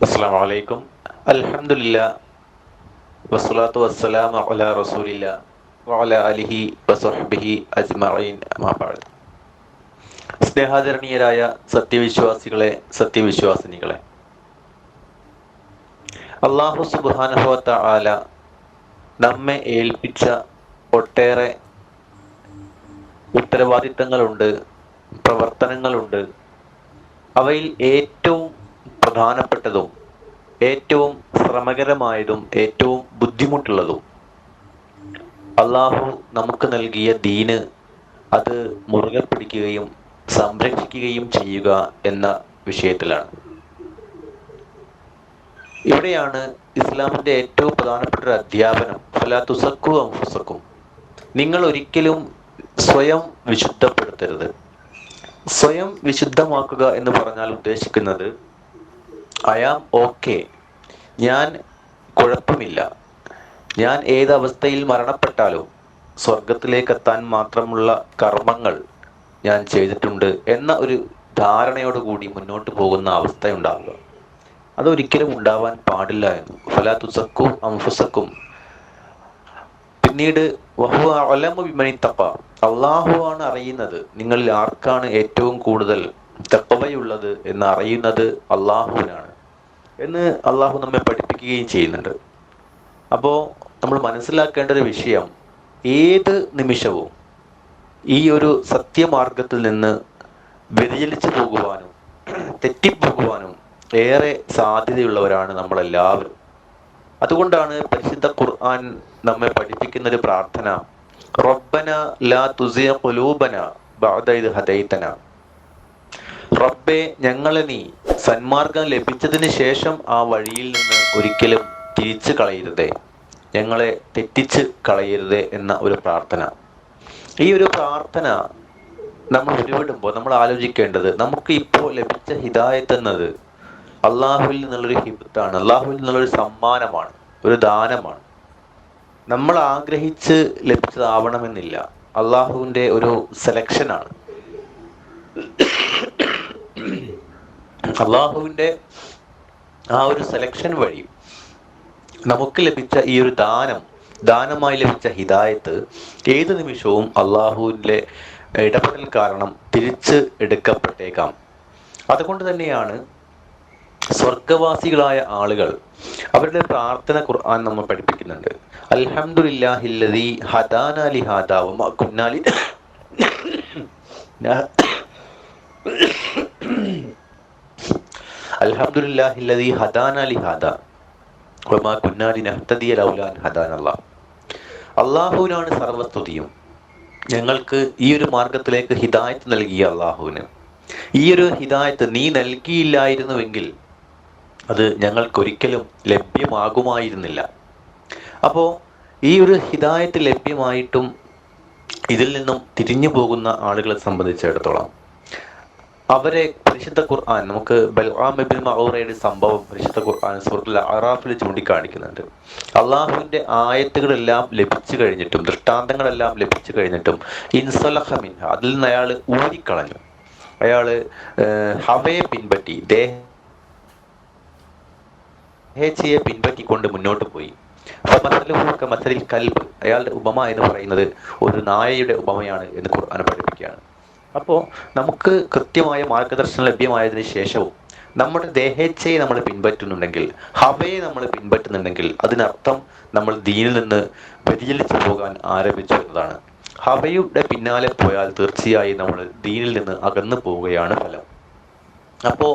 അസ്സാം വലൈക്കും അൽഹംദുലില്ല വസ്സലാത്തു വസ്സലാമു അലാ റസൂലില്ല വഅല അലിഹി വസഹ്ബിഹി അജ്മഈൻ അമാ ബഅദ്. സ്നേഹാദരണീയരായ സത്യവിശ്വാസികളെ സത്യവിശ്വാസിനികളെ. അള്ളാഹു സുബാനുഭവത്ത ആല നമ്മെ ഏൽപ്പിച്ച ഒട്ടേറെ ഉത്തരവാദിത്തങ്ങളുണ്ട് പ്രവർത്തനങ്ങളുണ്ട്. അവയിൽ ഏറ്റവും പ്രധാനപ്പെട്ടതും ഏറ്റവും ശ്രമകരമായതും ഏറ്റവും ബുദ്ധിമുട്ടുള്ളതും. അള്ളാഹു നമുക്ക് നൽകിയ ദീന് അത് മുറുകെ പിടിക്കുകയും സംരക്ഷിക്കുകയും ചെയ്യുക എന്ന വിഷയത്തിലാണ്. ഇവിടെയാണ് ഇസ്ലാമിന്റെ ഏറ്റവും പ്രധാനപ്പെട്ട ഒരു അധ്യാപനം ഫലാത്തുസക്കു അംഫുസക്കും നിങ്ങൾ ഒരിക്കലും സ്വയം വിശുദ്ധപ്പെടുത്തരുത്. സ്വയം വിശുദ്ധമാക്കുക എന്ന് പറഞ്ഞാൽ ഉദ്ദേശിക്കുന്നത് അയാം ഓക്കെ. ഞാൻ കുഴപ്പമില്ല. ഞാൻ ഏതവസ്ഥയിൽ മരണപ്പെട്ടാലും സ്വർഗത്തിലേക്ക് എത്താൻ മാത്രമുള്ള കർമ്മങ്ങൾ ഞാൻ ചെയ്തിട്ടുണ്ട് എന്ന ഒരു ധാരണയോടുകൂടി മുന്നോട്ട് പോകുന്ന അവസ്ഥയുണ്ടാവുക. അതൊരിക്കലും ഉണ്ടാവാൻ പാടില്ല എന്ന്. ഫലാത്തുസക്കും അംഫുസക്കും പിന്നീട് വഹു അലമു വിമനിത്തപ്പ അള്ളാഹുവാണ് അറിയുന്നത് നിങ്ങളിൽ ആർക്കാണ് ഏറ്റവും കൂടുതൽ തപ്പവയുള്ളത് എന്ന് അറിയുന്നത് അള്ളാഹുവിനാണ് എന്ന് അള്ളാഹു നമ്മെ പഠിപ്പിക്കുകയും ചെയ്യുന്നുണ്ട്. അപ്പോൾ നമ്മൾ മനസ്സിലാക്കേണ്ട ഒരു വിഷയം ഏത് നിമിഷവും ഈ ഒരു സത്യമാർഗത്തിൽ നിന്ന് വ്യതിചലിച്ചു പോകുവാനും തെറ്റിപ്പോകുവാനും ഏറെ സാധ്യതയുള്ളവരാണ് നമ്മളെല്ലാവരും. അതുകൊണ്ടാണ് പരിശുദ്ധ ഖുർആൻ നമ്മെ പഠിപ്പിക്കുന്ന ഒരു പ്രാർത്ഥന റബ്ബന ലാ തുസിയ ഖുലൂബന ബഅദ ഇദ് ഹദൈതന. റബ്ബെ ഞങ്ങളെ നീ സന്മാർഗം ലഭിച്ചതിന് ശേഷം ആ വഴിയിൽ നിന്ന് ഒരിക്കലും തിരിച്ചു കളയരുതേ. ഞങ്ങളെ തെറ്റിച്ച് കളയരുതേ എന്ന ഒരു പ്രാർത്ഥന. ഈ ഒരു പ്രാർത്ഥന നമ്മൾ ഉരുവിടുമ്പോൾ നമ്മൾ ആലോചിക്കേണ്ടത് നമുക്ക് ഇപ്പോൾ ലഭിച്ച ഹിദായത്ത് എന്നത് അള്ളാഹുവിൽ നിന്നുള്ളൊരു ഹിബത്താണ്. അള്ളാഹുവിൽ നിന്നുള്ളൊരു സമ്മാനമാണ്. ഒരു ദാനമാണ്. നമ്മൾ ആഗ്രഹിച്ച് ലഭിച്ചതാവണമെന്നില്ല. അള്ളാഹുവിന്റെ ഒരു സെലക്ഷനാണ് അള്ളാഹുവിന്റെ ആ ഒരു സെലക്ഷൻ വഴി നമുക്ക് ലഭിച്ച ഈ ഒരു ദാനം ദാനമായി ലഭിച്ച ഹിദായത്ത് ഏത് നിമിഷവും അള്ളാഹുവിന്റെ ഇടപെടൽ കാരണം തിരിച്ച് എടുക്കപ്പെട്ടേക്കാം. അതുകൊണ്ട് തന്നെയാണ് സ്വർഗവാസികളായ ആളുകൾ അവരുടെ പ്രാർത്ഥന ഖുർആൻ നമ്മൾ പഠിപ്പിക്കുന്നുണ്ട്. അൽഹംദുലില്ലാഹില്ലദീ ഹദാനാലി ഹാദാവും ഹാദാ അള്ളാഹുവിനാണ് സർവസ്തുതിയും. ഞങ്ങൾക്ക് ഈ ഒരു മാർഗത്തിലേക്ക് ഹിദായത്ത് നൽകിയ അള്ളാഹുവിന്. ഈ ഒരു ഹിദായത്ത് നീ നൽകിയില്ലായിരുന്നുവെങ്കിൽ അത് ഞങ്ങൾക്കൊരിക്കലും ലഭ്യമാകുമായിരുന്നില്ല. അപ്പോൾ ഈ ഒരു ഹിദായത്ത് ലഭ്യമായിട്ടും ഇതിൽ നിന്നും തിരിഞ്ഞു പോകുന്ന ആളുകളെ സംബന്ധിച്ചിടത്തോളം അവരെ പരിശുദ്ധ ഖുർആൻ നമുക്ക് ബൽആം സംഭവം പരിശുദ്ധ ഖുർആൻ സൂറത്തുൽ അറാഫിൽ ചൂണ്ടിക്കാണിക്കുന്നുണ്ട്. അള്ളാഹുവിന്റെ ആയത്തുകളെല്ലാം ലഭിച്ചു കഴിഞ്ഞിട്ടും ദൃഷ്ടാന്തങ്ങളെല്ലാം ലഭിച്ചു കഴിഞ്ഞിട്ടും ഇൻസലഹ മിൻഹ അതിൽ നിന്ന് അയാൾ ഊരിക്കളഞ്ഞു. അയാൾ ഹവയെ പിൻപറ്റി ദേഹേച്ഛയെ പിൻപറ്റിക്കൊണ്ട് മുന്നോട്ട് പോയി. മസലിൽ കൽബ് അയാളുടെ ഉപമ എന്ന് പറയുന്നത് ഒരു നായയുടെ ഉപമയാണ് എന്ന് ഖുർആൻ പഠിപ്പിക്കുകയാണ്. അപ്പോൾ നമുക്ക് കൃത്യമായ മാർഗദർശനം ലഭ്യമായതിനു ശേഷവും നമ്മുടെ ദേഹേച്ഛയെ നമ്മൾ പിൻപറ്റുന്നുണ്ടെങ്കിൽ ഹവയെ നമ്മൾ പിൻപറ്റുന്നുണ്ടെങ്കിൽ അതിനർത്ഥം നമ്മൾ ദീനിൽ നിന്ന് വ്യതിചലിച്ചു പോകാൻ ആരംഭിച്ചു എന്നതാണ്. ഹവയുടെ പിന്നാലെ പോയാൽ തീർച്ചയായും നമ്മൾ ദീനിൽ നിന്ന് അകന്നു പോവുകയാണ് ഫലം. അപ്പോൾ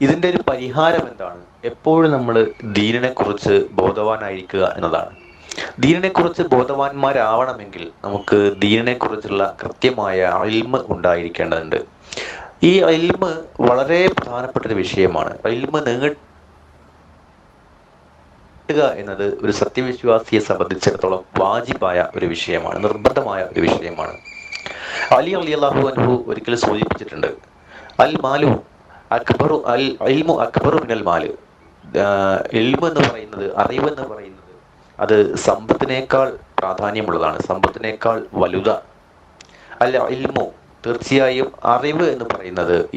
ഇതിന്റെ ഒരു പരിഹാരം എന്താണ്? എപ്പോഴും നമ്മൾ ദീനിനെക്കുറിച്ച് ബോധവാനായിരിക്കുക എന്നതാണ്. ദീനിനെ കുറിച്ച് ബോധവാന്മാരാവണമെങ്കിൽ നമുക്ക് ദീനിനെ കുറിച്ചുള്ള കൃത്യമായ അൽമ ഉണ്ടായിരിക്കേണ്ടതുണ്ട്. ഈ അൽമ വളരെ പ്രധാനപ്പെട്ട ഒരു വിഷയമാണ്. അൽമ നേടുക എന്നത് ഒരു സത്യവിശ്വാസിയെ സംബന്ധിച്ചിടത്തോളം വാജിബായ ഒരു വിഷയമാണ് നിർബന്ധമായ ഒരു വിഷയമാണ്. അലി അലി അള്ളാഹു അനുഹു ഒരിക്കൽ സൂചിപ്പിച്ചിട്ടുണ്ട് അൽ മാലു അക്ബറു അൽ അൽമു അക്ബറു മിനൽ മാൽ. ഇൽമു എന്ന് പറയുന്നത് അറിവ് എന്ന് പറയുന്നത് അത് സമ്പത്തിനേക്കാൾ പ്രാധാന്യമുള്ളതാണ്. സമ്പത്തിനേക്കാൾ വലുത. അല്ല ഇൽമു തീർച്ചയായും അറിവ് എന്ന് പറയുന്നത്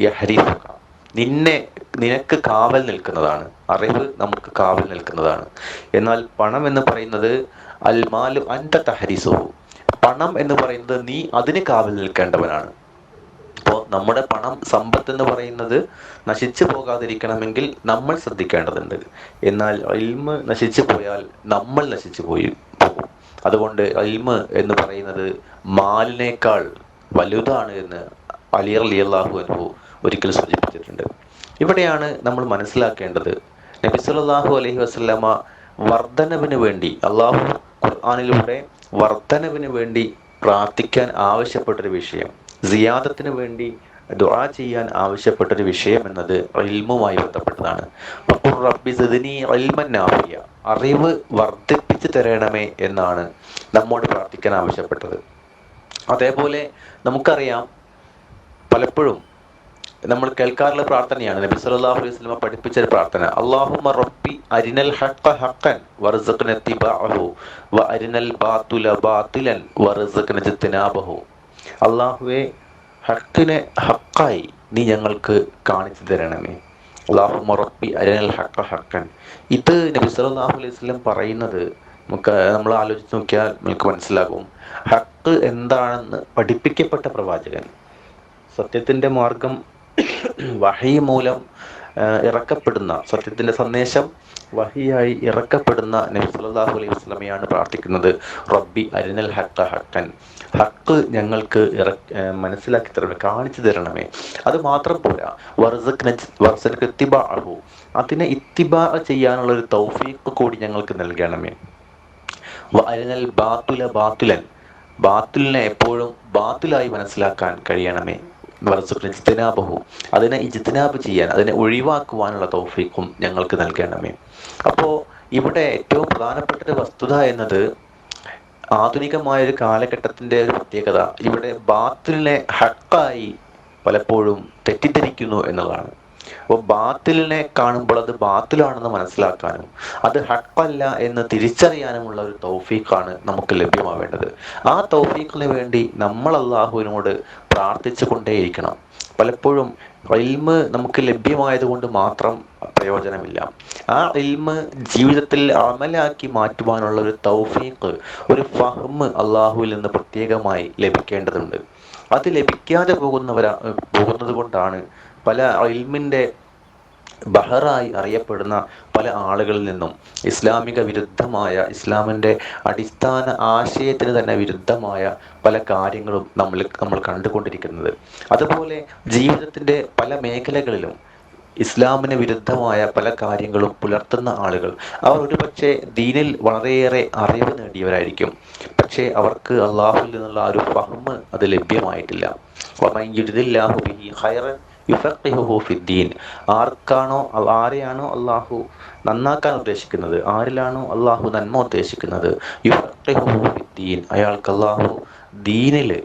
നിന്നെ നിനക്ക് കാവൽ നിൽക്കുന്നതാണ്. അറിവ് നമുക്ക് കാവൽ നിൽക്കുന്നതാണ്. എന്നാൽ പണം എന്ന് പറയുന്നത് അൽമാലു അൻത തഹരിസുഹു. പണം എന്ന് പറയുന്നത് നീ അതിന് കാവൽ നിൽക്കേണ്ടവനാണ്. അപ്പോൾ നമ്മുടെ പണം സമ്പത്ത് എന്ന് പറയുന്നത് നശിച്ചു പോകാതിരിക്കണമെങ്കിൽ നമ്മൾ ശ്രദ്ധിക്കേണ്ടതുണ്ട്. എന്നാൽ ഇൽമ് നശിച്ചു പോയാൽ നമ്മൾ നശിച്ചു പോയി പോകും. അതുകൊണ്ട് ഇൽമ് എന്ന് പറയുന്നത് മാലിനേക്കാൾ വലുതാണ് എന്ന് അലി അലി അള്ളാഹു അനുഭവ ഒരിക്കൽ സൂചിപ്പിച്ചിട്ടുണ്ട്. ഇവിടെയാണ് നമ്മൾ മനസ്സിലാക്കേണ്ടത് നബി സല്ലല്ലാഹു അലൈഹി വസല്ലമ വർധനവിന് വേണ്ടി അള്ളാഹു ഖുർആാനിലൂടെ വർധനവിന് വേണ്ടി പ്രാർത്ഥിക്കാൻ ആവശ്യപ്പെട്ടൊരു വിഷയം. സിയാദത്തിന് വേണ്ടി ദുആ ചെയ്യാൻ ആവശ്യപ്പെട്ടൊരു വിഷയം എന്നത് ഇൽമുമായി ബന്ധപ്പെട്ടതാണ്. റബ്ബി നാഫിയ. അറിവ് വർദ്ധിപ്പിച്ചു തരണമേ എന്നാണ് നമ്മോട് പ്രാർത്ഥിക്കാൻ ആവശ്യപ്പെട്ടത്. അതേപോലെ നമുക്കറിയാം പലപ്പോഴും നമ്മൾ കേൾക്കാറുള്ള പ്രാർത്ഥനയാണ്. നബി സല്ലല്ലാഹു അലൈഹി വസല്ലം പഠിപ്പിച്ച ഒരു പ്രാർത്ഥന. അല്ലാഹുമ്മ റബ്ബി അരിനൽ ഹഖ ഹഖൻ വർസുഖ്ന തിബാഹു വ അരിനൽ ബാതുല ബാതിലൻ വർസുഖ്ന ഇജ്തിനാബഹു. അല്ലാഹുവേ ഹക്കിനെ ഹക്കായി നീ ഞങ്ങൾക്ക് കാണിച്ചു തരണമേ. അള്ളാഹു റബ്ബി അരിനൽ ഹക്ക ഹക്കൻ. ഇത് നബി അലൈഹി സ്വലം പറയുന്നത് നമുക്ക് നമ്മൾ ആലോചിച്ച് നോക്കിയാൽ നമുക്ക് മനസ്സിലാകും. ഹക്ക് എന്താണെന്ന് പഠിപ്പിക്കപ്പെട്ട പ്രവാചകൻ. സത്യത്തിന്റെ മാർഗം വഹി മൂലം ഇറക്കപ്പെടുന്ന സത്യത്തിന്റെ സന്ദേശം വഹിയായി ഇറക്കപ്പെടുന്ന നബി സല്ലല്ലാഹു അലൈഹി വസല്ലമയാണ് പ്രാർത്ഥിക്കുന്നത്. റബ്ബി അരിനൽ ഹക്ക ഹക്കൻ ഹക്ക് ഞങ്ങൾക്ക് മനസ്സിലാക്കി തരണം കാണിച്ചു തരണമേ. അത് മാത്രം പോരാ. വർസക്ക് ഇത്തിബാഹു അതിനെ ഇത്തിബാ ചെയ്യാനുള്ള ഒരു തൗഫീഖ് കൂടി ഞങ്ങൾക്ക് നൽകണമേ. അരിനൽ ബാത്തുല ബാത്തുലൻ. ബാത്തുലിനെ എപ്പോഴും ബാത്തിലായി മനസ്സിലാക്കാൻ കഴിയണമേ. ഇജ്തിനാബഹു. അതിനെ ഇജ്തിനാബ് ചെയ്യാൻ അതിനെ ഒഴിവാക്കുവാനുള്ള തൗഫീഖും ഞങ്ങൾക്ക് നൽകണമേ. അപ്പോൾ ഇവിടെ ഏറ്റവും പ്രധാനപ്പെട്ട ഒരു വസ്തുത എന്നത് ആധുനികമായ ഒരു കാലഘട്ടത്തിന്റെ ഒരു പ്രത്യേകത. ഇവിടെ ബാത്തിലിനെ ഹക്കായി പലപ്പോഴും തെറ്റിദ്ധരിക്കുന്നു എന്നുള്ളതാണ്. അപ്പോൾ ബാത്തിലിനെ കാണുമ്പോൾ അത് ബാത്തിലാണെന്ന് മനസ്സിലാക്കാനും അത് ഹക്കല്ല എന്ന് തിരിച്ചറിയാനുമുള്ള ഒരു തൗഫീഖാണ് നമുക്ക് ലഭ്യമാവേണ്ടത്. ആ തൗഫീഖിന് വേണ്ടി നമ്മൾ അള്ളാഹുവിനോട് പ്രാർത്ഥിച്ചു കൊണ്ടേയിരിക്കണം പലപ്പോഴും ഇൽമ് നമുക്ക് ലഭ്യമായത് കൊണ്ട് മാത്രം പ്രയോജനമില്ല. ആ ഇൽമ് ജീവിതത്തിൽ അമലാക്കി മാറ്റുവാനുള്ള ഒരു തൗഫീഖ് ഒരു ഫഹ്മ് അള്ളാഹുവിൽ നിന്ന് പ്രത്യേകമായി ലഭിക്കേണ്ടതുണ്ട്. അത് ലഭിക്കാതെ പോകുന്നവരാ പോകുന്നത് കൊണ്ടാണ് പല ഇൽമിന്റെ ബഹറായി അറിയപ്പെടുന്ന പല ആളുകളിൽ നിന്നും ഇസ്ലാമിക വിരുദ്ധമായ ഇസ്ലാമിന്റെ അടിസ്ഥാന ആശയത്തിന് തന്നെ വിരുദ്ധമായ പല കാര്യങ്ങളും നമ്മൾ നമ്മൾ കണ്ടുകൊണ്ടിരിക്കുന്നത്. അതുപോലെ ജീവിതത്തിന്റെ പല മേഖലകളിലും ഇസ്ലാമിന് വിരുദ്ധമായ പല കാര്യങ്ങളും പുലർത്തുന്ന ആളുകൾ അവർ ഒരുപക്ഷെ ദീനിൽ വളരെയേറെ അറിവ് നേടിയവരായിരിക്കും. പക്ഷേ അവർക്ക് അള്ളാഹുവിൽ നിന്നുള്ള ആ ഒരു ഫഹ്മ് അത് ലഭ്യമായിട്ടില്ല. യുഫഖിഹുഹു ഫിദ്ദീൻ. ആർക്കാണോ ആരെയാണോ അള്ളാഹു നന്നാക്കാൻ ഉദ്ദേശിക്കുന്നത് ആരിലാണോ അള്ളാഹു നന്മ ഉദ്ദേശിക്കുന്നത് യുഫക്കിഹു ഫിദ്ദീൻ. അയാൾക്ക് അള്ളാഹു ദീനിൽ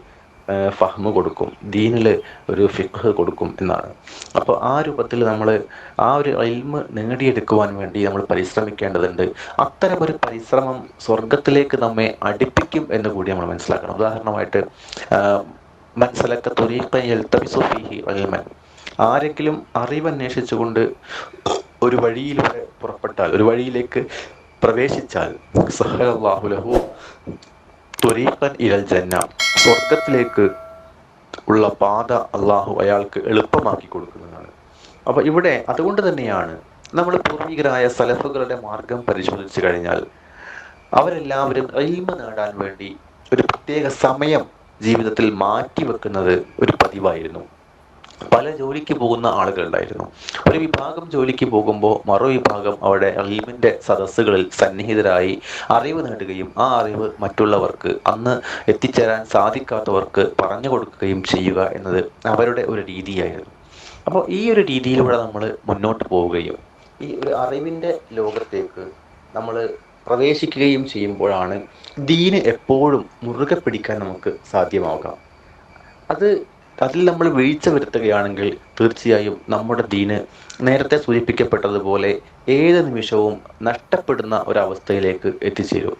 ഫഹ്മ് കൊടുക്കും ദീനിൽ ഒരു ഫിഖ് കൊടുക്കും എന്നാണ്. അപ്പോൾ ആ രൂപത്തിൽ നമ്മൾ ആ ഒരു ഇൽമ് നേടിയെടുക്കുവാൻ വേണ്ടി നമ്മൾ പരിശ്രമിക്കേണ്ടതുണ്ട്. അത്തരം ഒരു പരിശ്രമം സ്വർഗത്തിലേക്ക് നമ്മെ അടുപ്പിക്കും എന്ന് കൂടി നമ്മൾ മനസ്സിലാക്കണം. ഉദാഹരണമായിട്ട് മനസ്സിലൊക്കെ തുരീഖൻ യൽതമിസു ഫീഹി ഇൽമൻ ആരെങ്കിലും അറിവന്വേഷിച്ചുകൊണ്ട് ഒരു വഴിയിലൂടെ പുറപ്പെട്ടാൽ ഒരു വഴിയിലേക്ക് പ്രവേശിച്ചാൽ സഹലാഹുലഹു തുരീഫൻ ഇരൽ ജന്ന സ്വർഗത്തിലേക്ക് ഉള്ള പാത അള്ളാഹു അയാൾക്ക് എളുപ്പമാക്കി കൊടുക്കുന്നതാണ്. അപ്പൊ ഇവിടെ അതുകൊണ്ട് തന്നെയാണ് നമ്മൾ പൂർവികരായ സലഫുകളുടെ മാർഗം പരിശോധിച്ചു കഴിഞ്ഞാൽ അവരെല്ലാവരും റീമ നേടാൻ വേണ്ടി ഒരു പ്രത്യേക സമയം ജീവിതത്തിൽ മാറ്റി വെക്കുന്നത് ഒരു പതിവായിരുന്നു. പല ജോലിക്ക് പോകുന്ന ആളുകളുണ്ടായിരുന്നു. ഒരു വിഭാഗം ജോലിക്ക് പോകുമ്പോൾ മറുവിഭാഗം അവിടെ അലീമിന്റെ സദസ്സുകളിൽ സന്നിഹിതരായി അറിവ് നേടുകയും ആ അറിവ് മറ്റുള്ളവർക്ക് അന്ന് എത്തിച്ചേരാൻ സാധിക്കാത്തവർക്ക് പറഞ്ഞു കൊടുക്കുകയും ചെയ്യുക എന്നത് അവരുടെ ഒരു രീതിയായിരുന്നു. അപ്പോൾ ഈ ഒരു രീതിയിലൂടെ നമ്മൾ മുന്നോട്ട് പോവുകയും ഈ ഒരു അറിവിന്റെ ലോകത്തേക്ക് നമ്മൾ പ്രവേശിക്കുകയും ചെയ്യുമ്പോഴാണ് ദീന് എപ്പോഴും മുറുകെ പിടിക്കാൻ നമുക്ക് സാധ്യമാവുക. അത് അതിൽ നമ്മൾ വീഴ്ച വരുത്തുകയാണെങ്കിൽ തീർച്ചയായും നമ്മുടെ ദീന് നേരത്തെ സൂചിപ്പിക്കപ്പെട്ടതുപോലെ ഏത് നിമിഷവും നഷ്ടപ്പെടുന്ന ഒരവസ്ഥയിലേക്ക് എത്തിച്ചേരും.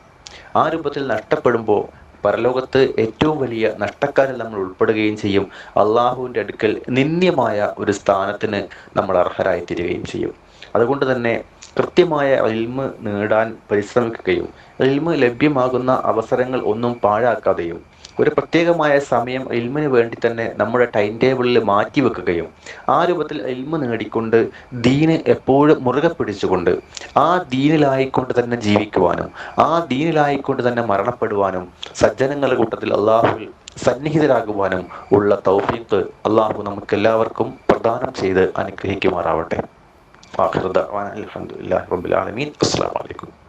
ആ രൂപത്തിൽ നഷ്ടപ്പെടുമ്പോൾ പരലോകത്ത് ഏറ്റവും വലിയ നഷ്ടക്കാരിൽ നമ്മൾ ഉൾപ്പെടുകയും ചെയ്യും. അള്ളാഹുവിന്റെ അടുക്കൽ നിന്ദ്യമായ ഒരു സ്ഥാനത്തിന് നമ്മൾ അർഹരായിത്തീരുകയും ചെയ്യും. അതുകൊണ്ട് തന്നെ കൃത്യമായ ഇൽമ് നേടാൻ പരിശ്രമിക്കുകയും ഇൽമ് ലഭ്യമാകുന്ന അവസരങ്ങൾ ഒന്നും പാഴാക്കാതെയും ഒരു പ്രത്യേകമായ സമയം ഇൽമിന് വേണ്ടി തന്നെ നമ്മുടെ ടൈം ടേബിളിൽ മാറ്റി വെക്കുകയും ആ രൂപത്തിൽ ഇൽമ നേടിക്കൊണ്ട് ദീന് എപ്പോഴും മുറുകെ പിടിച്ചുകൊണ്ട് ആ ദീനിലായിക്കൊണ്ട് തന്നെ ജീവിക്കുവാനും ആ ദീനിലായിക്കൊണ്ട് തന്നെ മരണപ്പെടുവാനും സജ്ജനങ്ങളുടെ കൂട്ടത്തിൽ അള്ളാഹുവിൽ സന്നിഹിതരാകുവാനും ഉള്ള തൗഫീഖ് അള്ളാഹു നമുക്ക് എല്ലാവർക്കും പ്രദാനം ചെയ്ത് അനുഗ്രഹിക്കുമാറാവട്ടെ. റബ്ബിൽ ആലമീൻ. അസ്സലാമു അലൈക്കും.